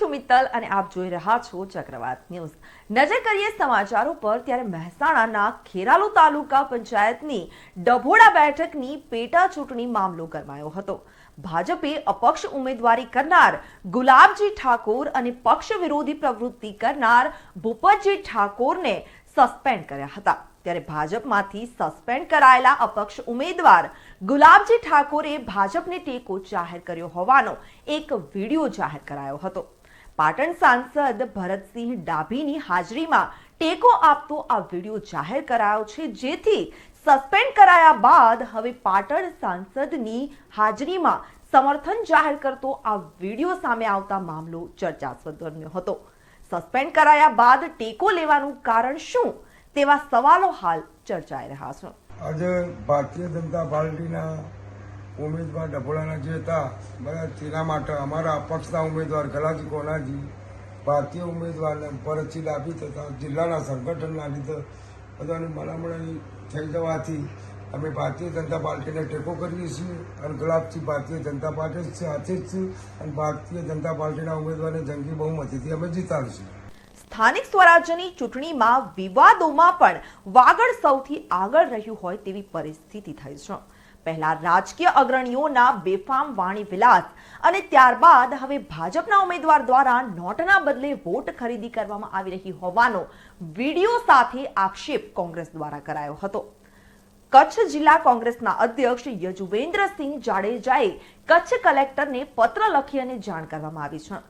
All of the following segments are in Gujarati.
છું મિત્તલ અને આપ જોઈ રહ્યા છો ચક્રવાત ન્યૂઝ. નજર કરીએ સમાચારો પર, ત્યારે મહેસાણાના ખેરાલુ તાલુકા પંચાયતની ડભોડા બેઠકની પેટા ચૂંટણી મામલો ગરમાયો હતો. ભાજપે અપક્ષ ઉમેદવારી કરનાર ગુલાબજી ઠાકોર અને પક્ષ વિરોધી પ્રવૃત્તિ કરનાર ભૂપતજી ઠાકોરને સસ્પેન્ડ કર્યા હતા. ત્યારે ભાજપમાંથી સસ્પેન્ડ કરાયેલા અપક્ષ ઉમેદવાર ગુલાબજી ઠાકોરે ભાજપને ટેકો જાહેર કર્યો હોવાનો એક વીડિયો જાહેર કરાયો હતો. પાટણ સાંસદ ભરતસિંહ ડાભીની હાજરીમાં ટેકો આપતો આ વીડિયો જાહેર કરાયો છે, જેથી સસ્પેન્ડ કરાયા બાદ હવે પાટણ સાંસદની હાજરીમાં સમર્થન જાહેર કરતો આ વીડિયો સામે આવતા મામલો ચર્ચાસ્પદ બન્યો હતો. સસ્પેન્ડ કરાયા બાદ ટેકો લેવાનું કારણ શું? તેવા સવાલો હાલ ચર્ચાઈ રહ્યા છે. આજે ભારતીય જનતા પાર્ટીના ઉમેદવાર ડભોળાના જે હતા બધા તેના માટે અમારા અપક્ષના ઉમેદવાર ગલાજી કોનાજી, ભારતીય ઉમેદવારને ભરતસિંહ લાભી થતા જિલ્લાના સંગઠનના લીધે બધાની મનામણી થઈ જવાથી અમે ભારતીય જનતા પાર્ટીને ટેકો કરીએ છીએ અને ગુલાબથી ભારતીય જનતા પાર્ટી સાથે જ છે અને ભારતીય જનતા પાર્ટીના ઉમેદવારને જંગી બહુમતીથી અમે જીતાડીશું સ્થાનિક સ્વરાજ્યની ચૂંટણીમાં વિવાદોમાં પણ વાગડ સૌથી આગળ રહ્યું હોય તેવી પરિસ્થિતિ થઈ છે. પહેલા રાજકીય અગ્રણીઓના બેફામ વાણી વિલાસ અને ત્યારબાદ હવે ભાજપના ઉમેદવાર દ્વારા નોટના બદલે વોટ ખરીદી કરવામાં આવી રહી હોવાનો વીડિયો સાથે આક્ષેપ કોંગ્રેસ દ્વારા કરાયો હતો. કચ્છ જિલ્લા કોંગ્રેસના અધ્યક્ષ યજુવેન્દ્રસિંહ જાડેજાએ કચ્છ કલેક્ટરને પત્ર લખી અને જાણ કરવામાં આવી છે.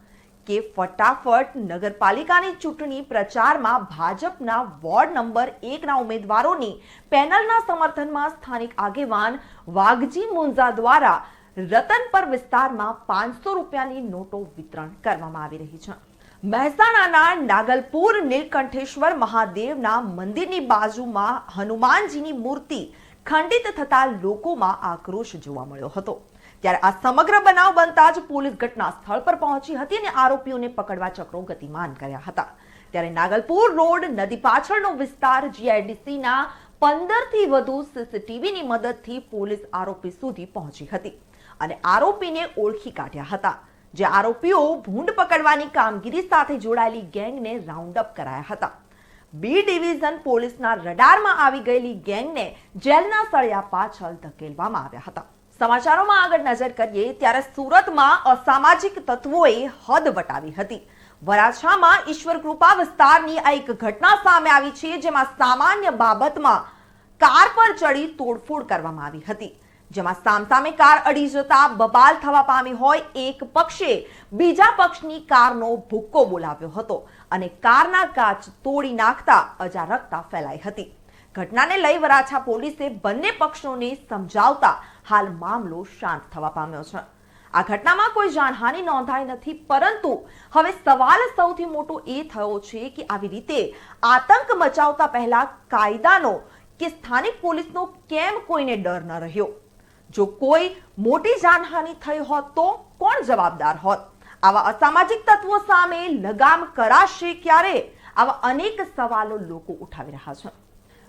કે ફટાફટ નગરપાલિકાની ચૂંટણી પ્રચારમાં ભાજપના વોર્ડ નંબર એકના ઉમેદવારોની પેનલના સમર્થનમાં સ્થાનિક આગેવાન વાઘજી મુંઝા દ્વારા રતનપર વિસ્તારમાં પાંચસો રૂપિયાની નોટો વિતરણ કરવામાં આવી રહી છે. મહેસાણાના નાગલપુર, નીલકંઠેશ્વર મહાદેવના મંદિરની બાજુમાં હનુમાનજીની મૂર્તિ ખંડિત થતા લોકોમાં આક્રોશ જોવા મળ્યો હતો. ત્યારે આ સમગ્ર બનાવ બનતા જ પોલીસ ઘટના સ્થળ પર પહોંચી હતી અને આરોપીઓને પકડવા ચક્રો ગતિમાન કર્યા હતા. ત્યારે નાગલપુર રોડ નદી પાછળનો વિસ્તાર જીઆઈડીસીના પંદરથી વધુ સીસીટીવીની મદદથી પોલીસ આરોપી સુધી પહોંચી હતી અને આરોપીને ઓળખી કાઢ્યા હતા. જે આરોપીઓ ભૂંડ પકડવાની કામગીરી સાથે જોડાયેલી ગેંગને રાઉન્ડ અપ કરાયા હતા. બી ડિવિઝન પોલીસના રડારમાં આવી ગયેલી ગેંગને જેલના સળિયા પાછળ ધકેલવામાં આવ્યા હતા. સમાચારોમાં આગળ નજર કરીએ, ત્યારે સુરતમાં અસામાજિક તત્વોએ હદ વટાવી હતી. વરાછામાં ઈશ્વર કૃપા વિસ્તારની આ એક ઘટના સામે આવી છે, જેમાં સામાન્ય બાબતમાં કાર પર ચડી તોડફોડ કરવામાં આવી હતી. જેમાં સામસામે કાર અડી જતા બબાલ થવા પામી હોય, એક પક્ષે બીજા પક્ષની કારનો ભૂક્કો બોલાવ્યો હતો અને કારના કાચ તોડી નાખતા અજારકતા ફેલાઈ હતી. ઘટનાને લઈ વરાછા પોલીસે બંને પક્ષોને સમજાવતા હાલ મામલો શાંત થવા પામ્યો છે. આ ઘટનામાં કોઈ જાનહાનિ નોંધાઈ નથી, પરંતુ હવે સવાલ સૌથી મોટો એ થયો છે કે આવી રીતે આતંક મચાવતા પહેલા કાયદાનો કે સ્થાનિક પોલીસનો કેમ કોઈને ડર ન રહ્યો? જો કોઈ મોટી જાનહાનિ થઈ હોત તો કોણ જવાબદાર હોત? આવા અસામાજિક તત્વો સામે લગામ કરાશે ક્યારે? આવા અનેક સવાલો લોકો ઉઠાવી રહ્યા છે.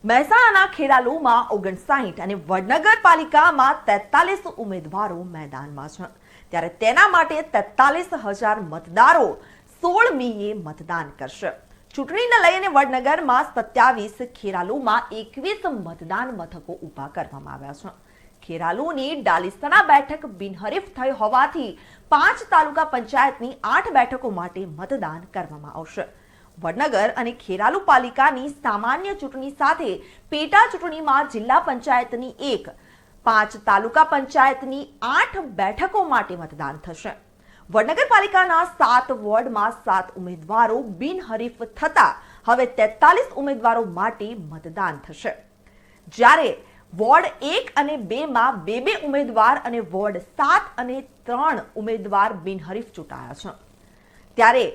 મહેસાણાના ખેરાલુમાં ઓગણસાઠ અને વડનગર પાલિકામાં તેતાલીસ ઉમેદવારો મેદાનમાં છે. ત્યારે તેના માટે તેતાલીસ હજાર મતદારો સોળ મીએ મતદાન કરશે. ચૂંટણીને લઈને વડનગરમાં સત્યાવીસ, ખેરાલુમાં એકવીસ મતદાન મથકો ઊભા કરવામાં આવ્યા છે. ખેરાલુની ડાલિસ્તાના બેઠક બિનહરીફ થઈ હોવાથી પાંચ તાલુકા પંચાયતની આઠ બેઠકો માટે મતદાન કરવામાં આવશે. વડનગર અને ખેરાલુ પાલિકાની સામાન્ય ચૂંટણી સાથે પેટા ચૂંટણીમાં જિલ્લા પંચાયતની એક, પાંચ તાલુકા પંચાયતની આઠ બેઠકો માટે મતદાન થશે. વડનગર પાલિકાના સાત વોર્ડમાં સાત ઉમેદવારો બિનહરીફ થતા હવે તેતાલીસ ઉમેદવારો માટે મતદાન થશે. જ્યારે વોર્ડ એક અને બેમાં બે બે ઉમેદવાર અને વોર્ડ સાત અને ત્રણ ઉમેદવાર બિનહરીફ ચૂંટાયા છે. ત્યારે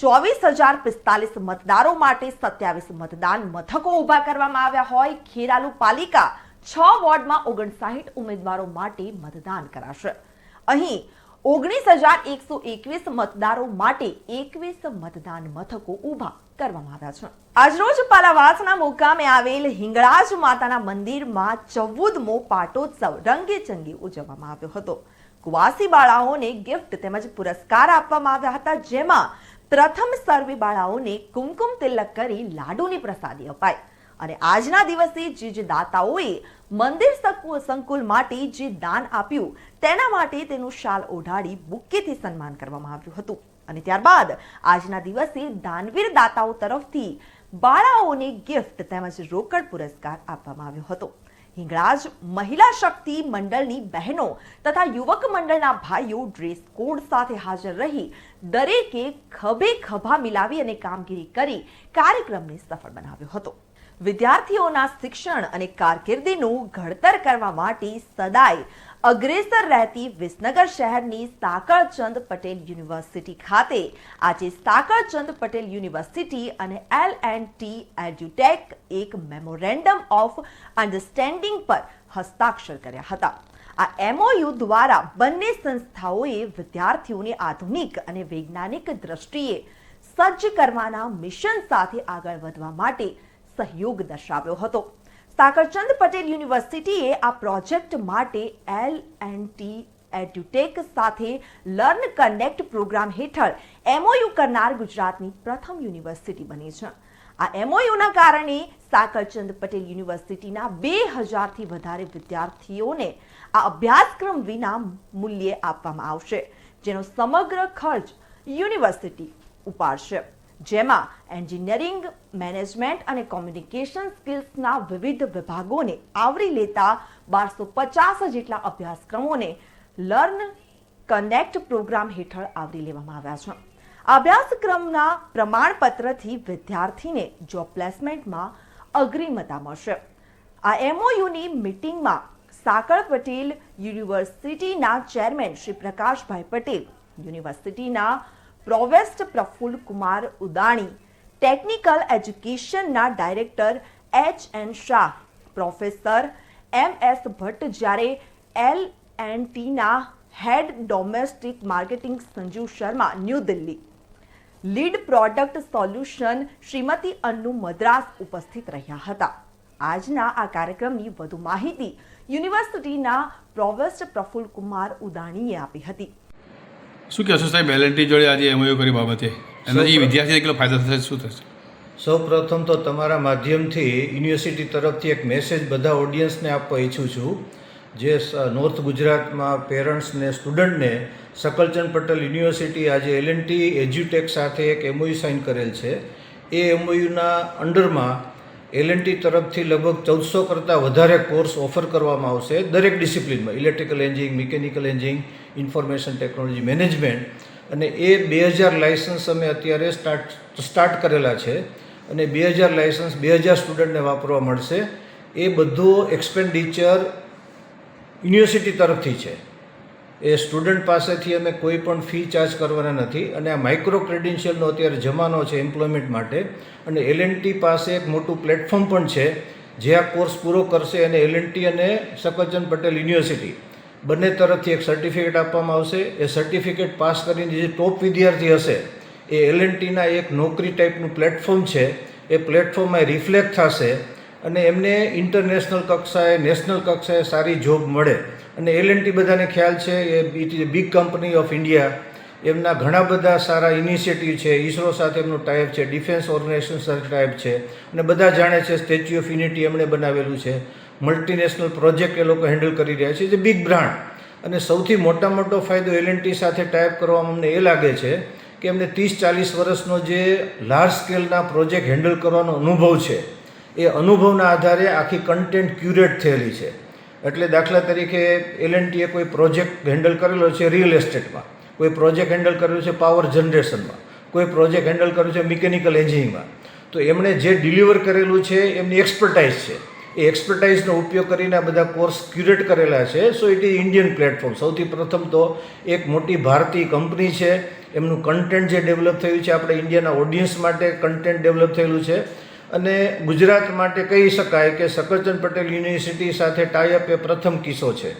ચોવીસ હજાર પિસ્તાલીસ મતદારો માટે સત્યાવીસ મતદાન મથકો ઊભા કરવામાં આવ્યા હોય. ખેરાલુ પાલિકા છ વોર્ડમાં ઓગણસાઠ ઉમેદવારો માટે મતદાન કરાશે. અહીં ઓગણીસ હજાર એકસો એકવીસ મતદારો માટે એકવીસ મતદાન મથકો ઊભા કરવામાં આવ્યા છે. આજરોજ પાલાવાસના મુકામે આવેલ હિંગળાજ માતાના મંદિરમાં ચૌદમો પાટોત્સવ રંગે ચંગી ઉજવવામાં આવ્યો હતો. કુવાસી બાળાઓને ગિફ્ટ તેમજ પુરસ્કાર આપવામાં આવ્યા હતા, જેમાં પ્રથમ સર્વે બાળાઓને કુમકુમ તિલક કરી લાડુની પ્રસાદી અપાઈ. અને આજના દિવસે જે જે દાતાઓએ મંદિર સંકુ- સંકુલ માટે જે દાન આપ્યું, તેના માટે તેનું શાલ ઓઢાડી બુક્કેથી સન્માન કરવામાં આવ્યું હતું. અને ત્યારબાદ આજના દિવસે દાનવીર દાતાઓ તરફથી બાળાઓને ગિફ્ટ તેમજ રોકડ પુરસ્કાર આપવામાં આવ્યો હતો. હિંગળાજ મહિલા શક્તિ મંડળની બહેનો તથા યુવક મંડળના ભાઈઓ ડ્રેસ કોડ સાથે હાજર રહી દરેકે ખભે ખભા મિલાવી અને કામગીરી કરી કાર્યક્રમને સફળ બનાવ્યો હતો. વિદ્યાર્થીઓના શિક્ષણ અને કારકિર્દીનું ઘડતર કરવા માટે સદાય અગ્રેસર રહેતી વિસનગર શહેરની સાકળચંદ પટેલ યુનિવર્સિટી ખાતે આજે સાકળચંદ પટેલ યુનિવર્સિટી અને એલ એન્ડ ટી એડ્યુટેક એક મેમોરેન્ડમ ઓફ અન્ડરસ્ટેન્ડિંગ પર હસ્તાક્ષર કર્યા હતા. આ એમઓયુ દ્વારા બંને સંસ્થાઓએ વિદ્યાર્થીઓને આધુનિક અને વૈજ્ઞાનિક દ્રષ્ટિએ સજ્જ કરવાના મિશન સાથે આગળ વધવા માટે સહયોગ દર્શાવ્યો હતો. સાકરચંદ પટેલ યુનિવર્સિટીએ આ પ્રોજેક્ટ માટે એલ એન્ડ ટી એડ્યુટેક સાથે લર્ન કનેક્ટ પ્રોગ્રામ હેઠળ એમઓયુ કરનાર ગુજરાતની પ્રથમ યુનિવર્સિટી બની છે. આ એમઓયુના કારણે સાકરચંદ પટેલ યુનિવર્સિટીના બે હજારથી વધારે વિદ્યાર્થીઓને આ અભ્યાસક્રમ વિના મૂલ્યે આપવામાં આવશે, જેનો સમગ્ર ખર્ચ યુનિવર્સિટી ઉપાડશે. જેમાં એન્જિનિયરિંગ, મેનેજમેન્ટ અને કોમ્યુનિકેશન સ્કિલ્સના વિવિધ વિભાગોને આવરી લેતા બારસો પચાસ જેટલા અભ્યાસક્રમોને લર્ન કનેક્ટ પ્રોગ્રામ હેઠળ આવરી લેવામાં આવ્યા છે. અભ્યાસક્રમના પ્રમાણપત્રથી વિદ્યાર્થીને જોબ પ્લેસમેન્ટમાં અગ્રિમતા મળશે. આ એમઓયુની મિટિંગમાં સાકળ પટેલ યુનિવર્સિટીના ચેરમેન શ્રી પ્રકાશભાઈ પટેલ, યુનિવર્સિટીના provost Praful Kumar Udani, technical એજ્યુકેશનના director H N Shah, professor M S Bhatt જ્યારે L and Tina head domestic marketing Sanju Sharma New Delhi. Lead product solution Shrimati Annu Madras ઉપસ્થિત રહ્યા હતા. આજના આ કાર્યક્રમની વધુ માહિતી યુનિવર્સિટીના પ્રોવેસ્ટ પ્રફુલ્લ કુમાર ઉદાણીએ આપી હતી. શું કહેશો સાહેબ એલએનટી જોડે આજે એમઓયુ કરી બાબતે? એનાથી વિદ્યાર્થીને કેટલો ફાયદો થશે શું થશે? સૌ પ્રથમ તો તમારા માધ્યમથી યુનિવર્સિટી તરફથી એક મેસેજ બધા ઓડિયન્સને આપવા ઈચ્છું છું જે નોર્થ ગુજરાતમાં પેરેન્ટ્સને સ્ટુડન્ટને સકલચંદ પટેલ યુનિવર્સિટી આજે એલએનટી એજ્યુટેક સાથે એક એમઓયુ સાઇન કરેલ છે. એ એમઓયુના અંડરમાં એલએનટી તરફથી લગભગ ચૌદસો કરતાં વધારે કોર્સ ઓફર કરવામાં આવશે દરેક ડિસિપ્લિનમાં electrical engineering mechanical engineering information technology management અને એ બે હજાર લાઇસન્સ અમે અત્યારે સ્ટાર્ટ સ્ટાર્ટ કરેલા છે અને બે હજાર લાઇસન્સ બે હજાર સ્ટુડન્ટને વાપરવા મળશે. એ બધું એક્સપેન્ડિચર યુનિવર્સિટી તરફથી છે. એ સ્ટુડન્ટ પાસેથી અમે કોઈ પણ ફી ચાર્જ કરવાના નથી અને આ માઇક્રો ક્રેડિન્શિયલનો અત્યારે જમાનો છે એમ્પ્લોયમેન્ટ માટે. અને એલએનટી પાસે એક મોટું પ્લેટફોર્મ પણ છે, જે આ કોર્સ પૂરો કરશે અને એલએનટી અને સફરજન પટેલ યુનિવર્સિટી બંને તરફથી એક સર્ટિફિકેટ આપવામાં આવશે. એ સર્ટિફિકેટ પાસ કરીને જે ટોપ વિદ્યાર્થી હશે, એ એલએનટીના એક નોકરી ટાઈપનું પ્લેટફોર્મ છે. એ પ્લેટફોર્મમાં રિફ્લેક્ટ થશે અને એમને ઇન્ટરનેશનલ કક્ષાએ નેશનલ કક્ષાએ સારી જોબ મળે. અને એલએનટી બધાને ખ્યાલ છે, એ it is big company of India એમના ઘણા બધા સારા ઇનિશિયેટિવ છે, ઈસરો સાથે એમનું ટાઈપ છે ડિફેન્સ ઓર્ગેનાઇઝેશન સાથે ટાઈપ છે, અને બધા જાણે છે સ્ટેચ્યુ ઓફ યુનિટી એમણે બનાવેલું છે. મલ્ટીનેશનલ પ્રોજેક્ટ એ લોકો હેન્ડલ કરી રહ્યા છે જે બિગ બ્રાન્ડ અને સૌથી મોટા મોટો ફાયદો એલએનટી સાથે ટાઈપ કરવામાં અમને એ લાગે છે કે એમને ત્રીસ ચાલીસ વર્ષનો જે લાર્જ સ્કેલના પ્રોજેક્ટ હેન્ડલ કરવાનો અનુભવ છે, એ અનુભવના આધારે આખી કન્ટેન્ટ ક્યુરેટ થયેલી છે. એટલે દાખલા તરીકે એલએનટીએ કોઈ પ્રોજેક્ટ હેન્ડલ કરેલો છે રિયલ એસ્ટેટમાં. કોઈ પ્રોજેક્ટ હેન્ડલ કર્યો છે પાવર જનરેશનમાં. કોઈ પ્રોજેક્ટ હેન્ડલ કર્યો છે મિકેનિકલ એન્જિનિયરિંગમાં. તો એમણે જે ડિલિવર કરેલું છે એમની એક્સપર્ટાઇઝ છે. એ એક્સપર્ટાઇઝનો ઉપયોગ કરીને આ બધા કોર્સ ક્યુરેટ કરેલા છે. So it is Indian platform. સૌથી પ્રથમ તો એક મોટી ભારતીય કંપની છે. એમનું કન્ટેન્ટ જે ડેવલપ થયું છે, આપણે ઇન્ડિયાના ઓડિયન્સ માટે કન્ટેન્ટ ડેવલપ થયેલું છે. અને ગુજરાત માટે કહી શકાય કે સફરજન પટેલ યુનિવર્સિટી સાથે ટાઈઅપ એ પ્રથમ કિસ્સો છે.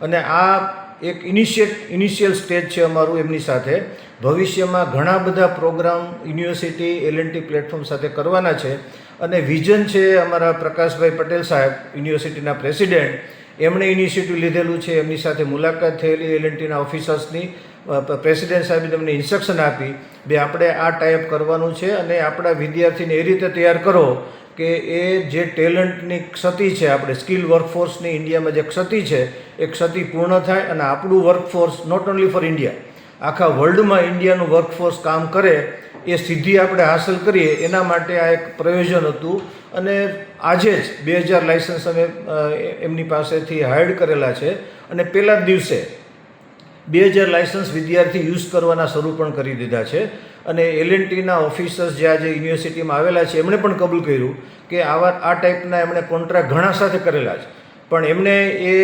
અને આ એક ઇનિશિયેટ ઇનિશિયલ સ્ટેજ છે અમારું એમની સાથે. ભવિષ્યમાં ઘણા બધા પ્રોગ્રામ યુનિવર્સિટી એલએનટી પ્લેટફોર્મ સાથે કરવાના છે. અને વિઝન છે અમારા પ્રકાશભાઈ પટેલ સાહેબ યુનિવર્સિટીના પ્રેસિડેન્ટ એમણે ઇનિશિયેટિવ લીધેલું છે. એમની સાથે મુલાકાત થયેલી એલએનટીના ઓફિસર્સની પ્રેસિડેન્ટ સાહેબે તમને ઇન્સ્ટ્રક્શન આપી બે આપણે આ ટાઈપ કરવાનું છે અને આપણા વિદ્યાર્થીને એ રીતે તૈયાર કરો કે એ જે ટેલેન્ટની ક્ષતિ છે, આપણે સ્કિલ વર્કફોર્સની ઇન્ડિયામાં જે ક્ષતિ છે એ ક્ષતિ પૂર્ણ થાય અને આપણું workforce not only for India આખા વર્લ્ડમાં ઇન્ડિયાનું વર્કફોર્સ કામ કરે, એ સિદ્ધિ આપણે હાંસલ કરીએ, એના માટે આ એક પ્રયોજન હતું. અને આજે જ બે હજાર લાઇસન્સ અમે એમની પાસેથી હાયર્ડ કરેલા છે. અને પહેલા જ દિવસે બે હજાર લાઇસન્સ વિદ્યાર્થી યુઝ કરવાના શરૂ પણ કરી દીધા છે. અને એલએનટીના ઓફિસર્સ જે આજે યુનિવર્સિટીમાં આવેલા છે, એમણે પણ કબૂલ કર્યું કે આવા આ ટાઈપના એમણે કોન્ટ્રાક્ટ ઘણા સાથે કરેલા છે. પણ એમણે એ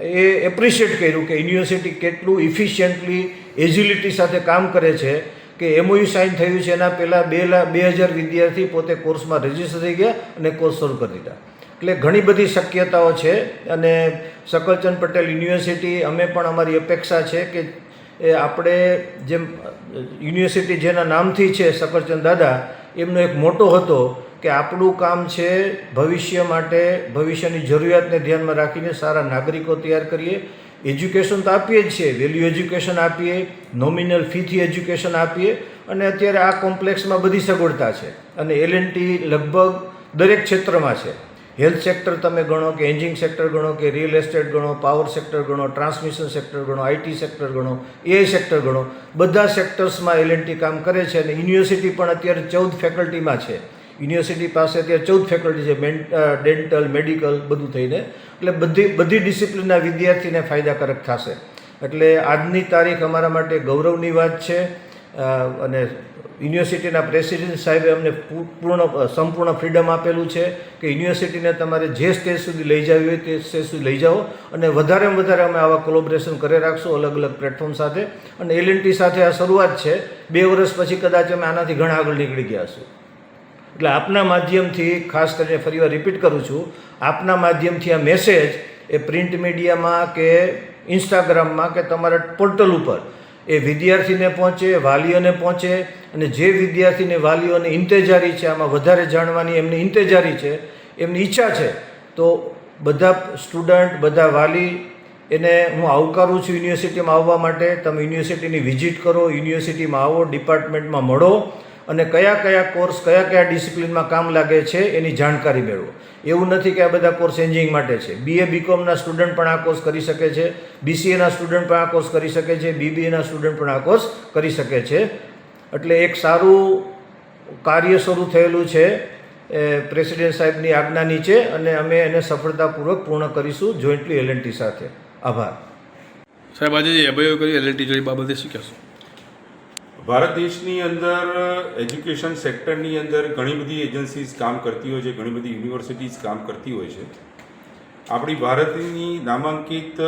એ એપ્રિશિએટ કર્યું કે યુનિવર્સિટી કેટલું ઇફિશિયન્ટલી એજિલિટી સાથે કામ કરે છે, કે એમઓયુ સાઇન થયું છે. એના પહેલાં બે લાખ બે હજાર વિદ્યાર્થી પોતે કોર્સમાં રજિસ્ટર થઈ ગયા અને કોર્સ શરૂ કરી દીધા. એટલે ઘણી બધી શક્યતાઓ છે અને સકલચંદ પટેલ યુનિવર્સિટી અમે પણ અમારી અપેક્ષા છે કે એ આપણે જેમ, યુનિવર્સિટી જેના નામથી છે શકરચંદ દાદા, એમનો એક મોટો હતો કે આપણું કામ છે ભવિષ્ય માટે, ભવિષ્યની જરૂરિયાતને ધ્યાનમાં રાખીને સારા નાગરિકો તૈયાર કરીએ. એજ્યુકેશન તો આપીએ જ છીએ વેલ્યુ એજ્યુકેશન આપીએ નોમિનલ ફીથી એજ્યુકેશન આપીએ અને અત્યારે આ કોમ્પ્લેક્સમાં બધી સગવડતા છે. અને એલ લગભગ દરેક ક્ષેત્રમાં છે. હેલ્થ સેક્ટર તમે ગણો કે એન્જિંગ સેક્ટર ગણો કે રિયલ એસ્ટેટ ગણો, પાવર સેક્ટર ગણો, ટ્રાન્સમિશન સેક્ટર ગણો આઈટી સેક્ટર ગણો, એઆઈ સેક્ટર ગણો, બધા સેક્ટર્સમાં એલએનટી કામ કરે છે અને યુનિવર્સિટી પણ અત્યારે ચૌદ ફેકલ્ટીમાં છે. યુનિવર્સિટી પાસે અત્યારે ચૌદ ફેકલ્ટી છે ડેન્ટલ, મેડિકલ બધું થઈને. એટલે બધી બધી ડિસિપ્લિનના વિદ્યાર્થીને ફાયદાકારક થશે. એટલે આજની તારીખ અમારા માટે ગૌરવની વાત છે. અને યુનિવર્સિટીના પ્રેસિડેન્ટ સાહેબે અમને પૂર્ણ સંપૂર્ણ ફ્રીડમ આપેલું છે કે યુનિવર્સિટીને તમારે જે સ્ટેજ સુધી લઈ જવી હોય તે સ્ટેજ સુધી લઈ જાઓ અને વધારેમાં વધારે અમે આવા કોલોબરેશન કરી રાખશું અલગ અલગ પ્લેટફોર્મ સાથે. અને એલએનટી સાથે આ શરૂઆત છે. બે વર્ષ પછી કદાચ અમે આનાથી ઘણા આગળ નીકળી ગયા છું એટલે આપના માધ્યમથી, ખાસ કરીને ફરીવાર રિપીટ કરું છું, આપના માધ્યમથી આ મેસેજ એ પ્રિન્ટ મીડિયામાં કે ઇન્સ્ટાગ્રામમાં કે તમારા પોર્ટલ ઉપર એ વિદ્યાર્થીને પહોંચે, વાલીઓને પહોંચે અને જે વિદ્યાર્થીને વાલીઓને ઇંતેજારી છે, આમાં વધારે જાણવાની એમની ઇંતેજારી છે, એમની ઈચ્છા છે, તો બધા સ્ટુડન્ટ, બધા વાલી એને હું આવકારું છું યુનિવર્સિટીમાં આવવા માટે. તમે યુનિવર્સિટીની વિઝિટ કરો, યુનિવર્સિટીમાં આવો, ડિપાર્ટમેન્ટમાં મળો અને કયા કયા કોર્સ, કયા કયા ડિસિપ્લિનમાં કામ લાગે છે એની જાણકારી મેળવો. એવું નથી કે આ બધા કોર્સ એન્જિનિયરિંગ માટે છે. બીએ બીકોમના સ્ટુડન્ટ પણ આ કોર્સ કરી શકે છે. બીસીએના સ્ટુડન્ટ પણ આ કોર્સ કરી શકે છે. બીબીએના સ્ટુડન્ટ પણ આ કોર્સ કરી શકે છે. એટલે એક સારું કાર્ય શરૂ થયેલું છે એ પ્રેસિડેન્ટ સાહેબની આજ્ઞા નીચે અને અમે એને સફળતાપૂર્વક પૂર્ણ કરીશું જોઈન્ટલી એલએનટી સાથે. આભાર. સાહેબ, આજે જે એમઓયુ કરી એલએનટી જોઈ બાબતે શું કહેશો? ભારત દેશની અંદર એજ્યુકેશન સેક્ટરની અંદર ઘણી બધી એજન્સીઝ કામ કરતી હોય છે, ઘણી બધી યુનિવર્સિટીઝ કામ કરતી હોય છે. આપણી ભારતની નામાંકિત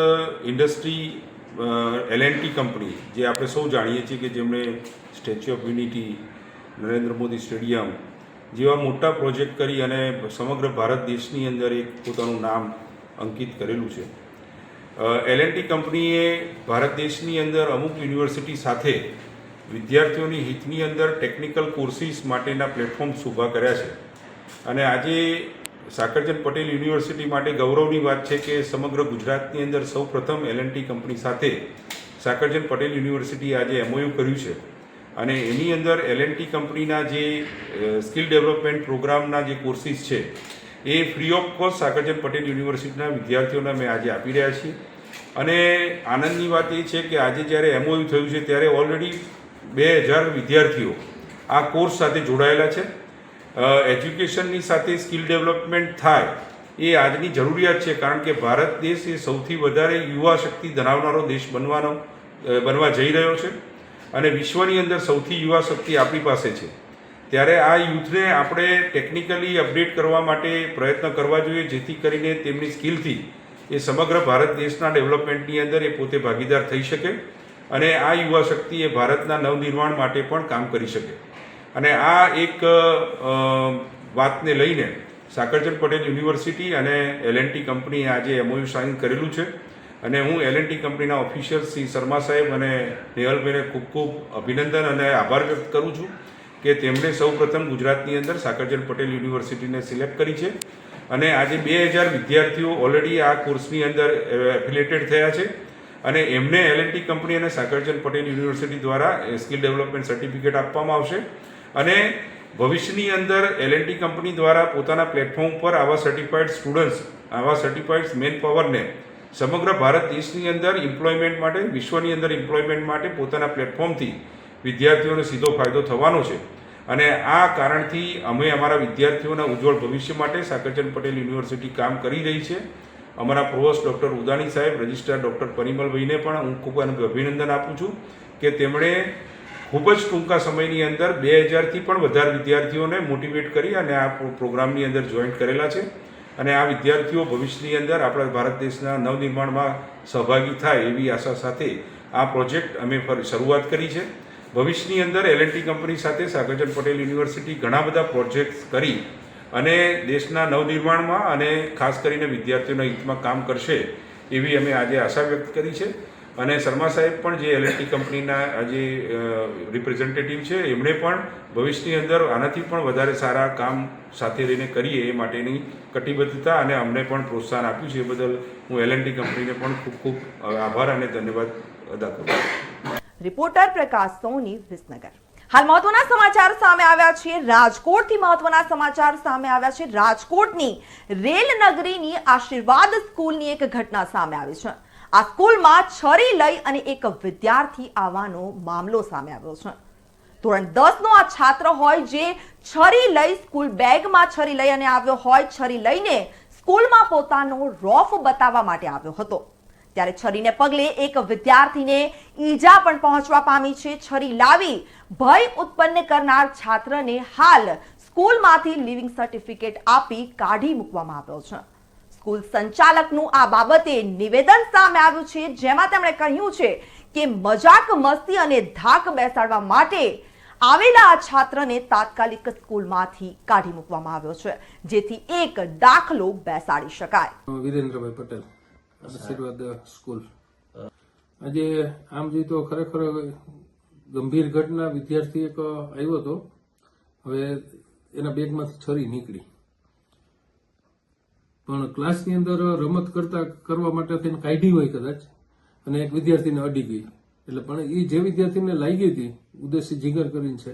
ઇન્ડસ્ટ્રી એલએનટી કંપની જે આપણે સૌ જાણીએ છીએ કે જેમણે statue of unity Narendra Modi stadium જેવા મોટા પ્રોજેક્ટ કરી અને સમગ્ર ભારત દેશની અંદર એક પોતાનું નામ અંકિત કરેલું છે. એલએનટી કંપનીએ ભારત દેશની અંદર અમુક યુનિવર્સિટી સાથે વિદ્યાર્થીઓની હિતની અંદર ટેકનિકલ કોર્સિસ માટેના પ્લેટફોર્મ્સ ઊભા કર્યા છે. અને આજે સાકરચંદ પટેલ યુનિવર્સિટી માટે ગૌરવની વાત છે કે સમગ્ર ગુજરાતની અંદર સૌ પ્રથમ એલએનટી કંપની સાથે સાકરચંદ પટેલ યુનિવર્સિટીએ આજે એમઓયુ કર્યું છે. અને એની અંદર એલએનટી કંપનીના જે સ્કિલ ડેવલપમેન્ટ પ્રોગ્રામના જે કોર્સિસ છે, એ free of cost Sakarchand Patel યુનિવર્સિટીના વિદ્યાર્થીઓને અમે આજે આપી રહ્યા છીએ. અને આનંદની વાત એ છે કે આજે જ્યારે એમઓયુ થયું છે, ત્યારે ઓલરેડી બે હજાર વિદ્યાર્થીઓ આ કોર્સ સાથે જોડાયેલા છે. એજ્યુકેશનની સાથે સ્કિલ ડેવલપમેન્ટ થાય એ આજની જરૂરિયાત છે, કારણ કે ભારત દેશ એ સૌથી વધારે યુવા શક્તિ ધરાવનારો દેશ બનવાનો બનવા જઈ રહ્યો છે અને વિશ્વની અંદર સૌથી યુવા શક્તિ આપણી પાસે છે. ત્યારે આ યુથને આપણે ટેકનિકલી અપડેટ કરવા માટે પ્રયત્ન કરવા જોઈએ, જેથી કરીને તેમની સ્કિલથી એ સમગ્ર ભારત દેશના ડેવલપમેન્ટની અંદર એ પોતે ભાગીદાર થઈ શકે. અને આ યુવા શક્તિ એ ભારતના નવનિર્માણ માટે પણ કામ કરી શકે. અને આ એક વાતને લઈને સાકરચંદ પટેલ યુનિવર્સિટી અને એલએનટી કંપનીએ આજે એમઓયુ સાઇન કરેલું છે. અને હું એલએનટી કંપનીના ઓફિશિયલ શ્રી શર્મા સાહેબ અને નેહલભાઈને ખૂબ ખૂબ અભિનંદન અને આભાર વ્યક્ત કરું છું કે તેમણે સૌ પ્રથમ ગુજરાતની અંદર સાકરચંદ પટેલ યુનિવર્સિટીને સિલેક્ટ કરી છે. અને આજે બે હજાર વિદ્યાર્થીઓ ઓલરેડી આ કોર્સની અંદર એફિલેટેડ થયા છે. અને એમને એલએનટી કંપની અને સાગરચંદ પટેલ યુનિવર્સિટી દ્વારા સ્કિલ ડેવલપમેન્ટ સર્ટિફિકેટ આપવામાં આવશે. અને ભવિષ્યની અંદર એલએનટી કંપની દ્વારા પોતાના પ્લેટફોર્મ પર આવા સર્ટિફાઈડ સ્ટુડન્ટ્સ આવા સર્ટિફાઈડ મેન પાવરને સમગ્ર ભારત દેશની અંદર એમ્પ્લોયમેન્ટ માટે, વિશ્વની અંદર એમ્પ્લોયમેન્ટ માટે પોતાના પ્લેટફોર્મથી વિદ્યાર્થીઓને સીધો ફાયદો થવાનો છે. અને આ કારણથી અમે અમારા વિદ્યાર્થીઓના ઉજ્જવળ ભવિષ્ય માટે સાકરચંદ પટેલ યુનિવર્સિટી કામ કરી રહી છે. અમારા પ્રોવોસ્ટ ડૉક્ટર ઉદાણી સાહેબ, રજિસ્ટ્રાર ડૉક્ટર પરિમલભાઈને પણ હું ખૂબ અભિનંદન આપું છું કે તેમણે ખૂબ જ ટૂંકા સમયની અંદર બે હજારથી પણ વધારે વિદ્યાર્થીઓને મોટિવેટ કરી અને આ પ્રોગ્રામની અંદર જોઈન્ટ કરેલા છે. અને આ વિદ્યાર્થીઓ ભવિષ્યની અંદર આપણા ભારત દેશના નવનિર્માણમાં સહભાગી થાય એવી આશા સાથે આ પ્રોજેક્ટ અમે શરૂઆત કરી છે. ભવિષ્યની અંદર એલએનટી કંપની સાથે સાગરચંદ પટેલ યુનિવર્સિટી ઘણા બધા પ્રોજેક્ટ્સ કરી અને દેશના નવનિર્માણમાં અને ખાસ કરીને વિદ્યાર્થીઓના હિતમાં કામ કરશે એવી અમે આજે આશા વ્યક્ત કરી છે. અને શર્મા સાહેબ પણ જે એલએનટી કંપનીના આજે રિપ્રેઝેન્ટેટિવ છે, એમણે પણ ભવિષ્યની અંદર આનાથી પણ વધારે સારા કામ સાથે રહીને કરીએ એ માટેની કટિબદ્ધતા અને અમને પણ પ્રોત્સાહન આપ્યું છે એ બદલ હું એલએનટી કંપનીને પણ ખૂબ ખૂબ આભાર અને ધન્યવાદ અદા કરું રિપોર્ટર પ્રકાશ સોની, વિસનગર. હાલ મહત્વના સમાચાર સામે આવ્યા છે. રાજકોટથી મહત્વના સમાચાર સામે આવ્યા છે. રાજકોટની રેલ નગરીની આશીર્વાદ સ્કૂલની એક ઘટના સામે આવી છે. આ સ્કૂલમાં છરી લઈ અને એક વિદ્યાર્થી આવવાનો મામલો સામે આવ્યો છે. ધોરણ દસ નો આ છાત્ર હોય જે છરી લઈ સ્કૂલ બેગમાં છરી લઈ અને આવ્યો હોય, છરી લઈને સ્કૂલમાં પોતાનો રોફ બતાવવા માટે આવ્યો હતો. ત્યારે છરીને પગલે એક વિદ્યાર્થીને ઈજા પણ પહોંચવા પામી છે. છરી લાવી ભય ઉત્પન્ન કરનાર છાત્રને હાલ સ્કૂલમાંથી લિવિંગ સર્ટિફિકેટ આપી કાઢી મૂકવામાં આવ્યો છે. સ્કૂલ સંચાલકનું આ બાબતે નિવેદન સામે આવ્યું છે. જેમાં તેમણે કહ્યું છે કે મજાક મસ્તી અને ધાક બેસાડવા માટે આવેલા આ છાત્રને તાત્કાલિક સ્કૂલમાંથી કાઢી મૂકવામાં આવ્યો છે, જેથી એક દાખલો બેસાડી શકાય. વિરેન્દ્રભાઈ પટેલ. આશીર્વાદ સ્કૂલ. આજે આમ જોઈએ તો ખરેખર ગંભીર ઘટના વિદ્યાર્થી એક આવ્યો હતો. હવે એના બેગમાંથી છરી નીકળી. પણ ક્લાસની અંદર રમત કરતા કરવા માટે થઈને કાઢી હોય કદાચ, અને એક વિદ્યાર્થીને અડી ગઈ. એટલે પણ એ જે વિદ્યાર્થીને લાગી હતી ઉદ્દેશ્ય જીગર કરીને છે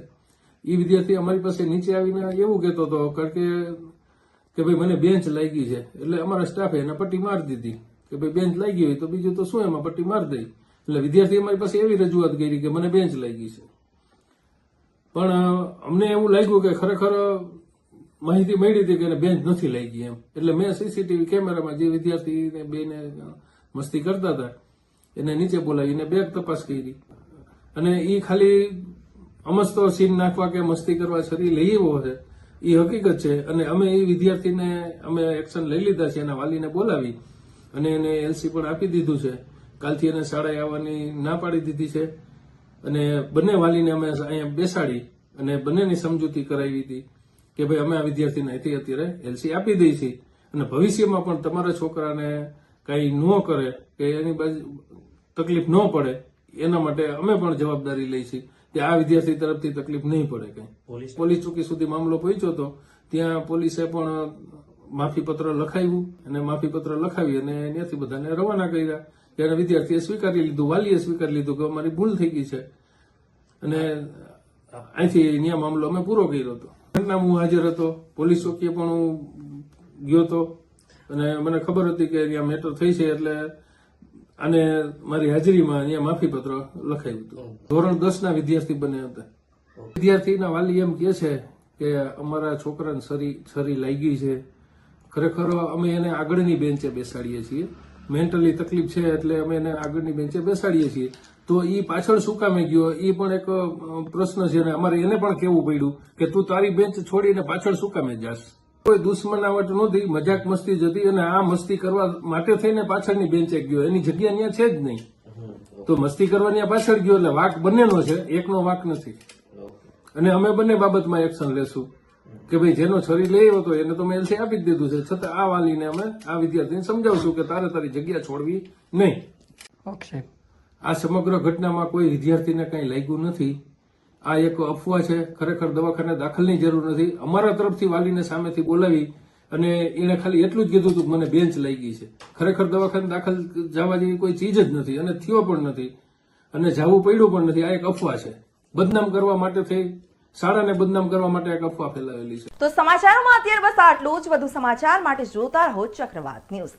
એ વિદ્યાર્થી અમારી પાસે નીચે આવીને એવું કહેતો હતો, કારણ કે ભાઈ, મને બેન્ચ લાગી છે. એટલે અમારા સ્ટાફે એને પટ્ટી મારી દીધી. કે ભાઈ બેન્ચ લાગી હોય તો બીજું તો શું એમાં પટ્ટી મારી દઈ એટલે વિદ્યાર્થી અમારી પાસે એવી રજૂઆત કરી કે મને બેન્ચ લાગી છે. પણ અમને એવું લાગ્યું કે ખરેખર માહિતી મળી હતી કે એને બેન્ચ નથી લાગી એમ. એટલે મેં સીસીટીવી કેમેરામાં જે વિદ્યાર્થીને, બેને મસ્તી કરતા હતા, એને નીચે બોલાવીને બેગ તપાસ કરી. અને એ ખાલી અમસ્તો સીન નાખવા કે મસ્તી કરવા છરી લઈ એવો છે એ હકીકત છે. અને અમે એ વિદ્યાર્થીને અમે એક્શન લઈ લીધા છે, એના વાલીને બોલાવી. અને એને એલસી પણ આપી દીધું છે. કાલથી એને શાળાએ આવવાની ના પાડી દીધી છે. અને બંને વાલીને અમે અહીંયા બેસાડી અને બંનેની સમજૂતી કરાવી હતી કે ભાઈ અમે આ વિદ્યાર્થીને અહીંથી અત્યારે એલસી આપી દઈ છીએ અને ભવિષ્યમાં પણ તમારા છોકરાને કાંઈ ન કરે કે એની બાજુ તકલીફ ન પડે એના માટે અમે પણ જવાબદારી લઈ છીએ કે આ વિદ્યાર્થી તરફથી તકલીફ નહીં પડે કઈ. પોલીસ ચોકી સુધી મામલો પહોંચ્યો હતો ત્યાં પોલીસે પણ માફી પત્ર લખાવ્યું અને માફી પત્ર લખાવી અને ત્યાંથી બધાને રવાના કર્યા. ત્યારે વિદ્યાર્થીએ સ્વીકારી લીધું વાલીએ સ્વીકારી લીધું કે અમારી ભૂલ થઈ ગઈ છે. અને અહીંથી અહીંયા મામલો અમે પૂરો કર્યો હતો. ઘટના હું હાજર હતો પોલીસ ચોકીએ પણ હું ગયો હતો. અને મને ખબર હતી કે અહીંયા મેટર થઈ છે એટલે અને મારી હાજરીમાં અહીંયા માફી પત્ર લખાયું હતું. ધોરણ દસ ના વિદ્યાર્થી બન્યા હતા. વિદ્યાર્થીના વાલી એમ કે છે કે અમારા છોકરાને છરી છરી લાગી છે. ખરેખર અમે એને આગળની બેન્ચે બેસાડીએ છીએ. મેન્ટલી તકલીફ છે એટલે અમે એને આગળની બેન્ચે બેસાડીએ છીએ. તો એ પાછળ શું કામે ગયો? એ પણ એક પ્રશ્ન છે ને અમારે એને પણ કેવું પડ્યું કે તું તારી બેન્ચ છોડીને પાછળ શું કામે જાસ કોઈ દુશ્મનાવટ નહોતી મજાક મસ્તી જ હતી અને આ મસ્તી કરવા માટે થઈને પાછળની બેન્ચે ગયો. એની જગ્યા અહીંયા છે જ નહીં. તો મસ્તી કરવા ત્યાં પાછળ ગયો એટલે વાક બંનેનો છે. એકનો વાક નથી. અને અમે બંને બાબતમાં એક્શન લેશું. કે ભાઈ જેનો છરી લઈ આવ્યો હતો એને તો મેં એલસી આપી જ દીધું છે. છતાં આ વાલીને અમે આ વિદ્યાર્થીને સમજાવશું કે તારે તારી જગ્યા છોડવી નહીં. આ સમગ્ર ઘટનામાં કોઈ વિદ્યાર્થીને કંઈ લાગ્યું નથી. આ એક અફવા છે. ખરેખર દવાખાને દાખલની જરૂર નથી. અમારા તરફથી વાલીને સામેથી બોલાવી અને એણે ખાલી એટલું જ કીધું હતું કે મને બેન્ચ ગઈ છે. ખરેખર દવાખાને દાખલ જવા જેવી કોઈ ચીજ જ નથી અને થયો પણ નથી અને જવું પડ્યું પણ નથી. આ એક અફવા છે. બદનામ કરવા માટે થઈ શાળાને બદનામ કરવા માટે એક અફવા ફેલાવેલી છે. તો સમાચારોમાં અત્યારે બસ આટલું જ. વધુ સમાચાર માટે જોતા રહો ચક્રવાત ન્યૂઝ.